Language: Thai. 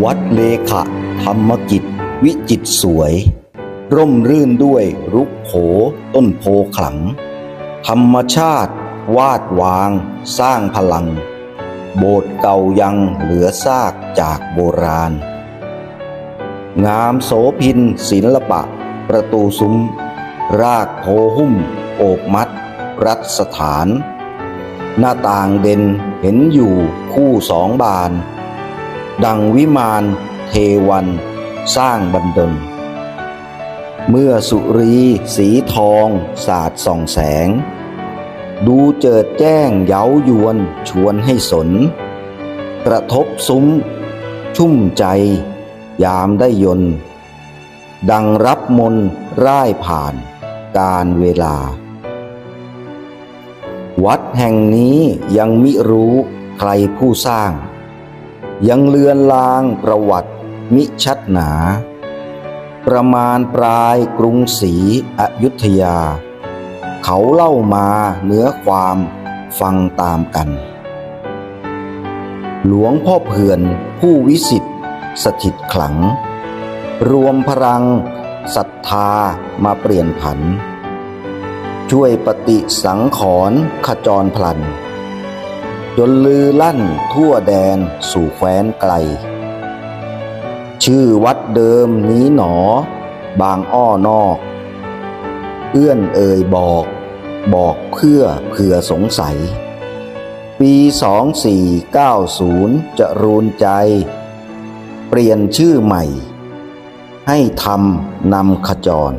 วัดเลขะธรรมกิจ วิจิตสวย ร่มรื่นด้วยรุกโขต้นโพขลัง ธรรมชาติ วาดวาง สร้างพลัง โบสถ์เก่ายังเหลือซากจากโบราณ งามโสพินศิลปะ ประตูซุ้ม รากโพหุ้ม โอบมัด รัฐสถาน หน้าต่างเด่นเห็นอยู่คู่สองบาน ดังวิมานเทวัน สร้างบันดล เมื่อสุรีสีทองสาดส่องแสง ดูเจิดแจ้งเย้ายวนชวนให้สน กระทบซุ้ม ชุ่มใจ ยามได้ยน ดังรับมนร่ายผ่านการเวลา วัดแห่งนี้ยังมิรู้ใครผู้สร้าง ยังเลือนลางประวัติมิชัดหนา ประมาณปลายกรุงศรีอยุธยา เขาเล่ามาเนื้อความฟังตามกัน หลวงพ่อเผื่อนผู้วิสิทธิ์สถิตขลัง รวมพลังศรัทธามาเปลี่ยนผัน ช่วยปฏิสังขรขจรพลัน จนลือลั่นทั่วแดนสู่แคว้นไกล ชื่อวัดเดิมนี้หนอ บางอ้อนอก เอื้อนเอ่ยบอก บอกเพื่อเผื่อสงสัย ปี 2490 จะรูนใจ เปลี่ยนชื่อใหม่ ให้ทำนำขจร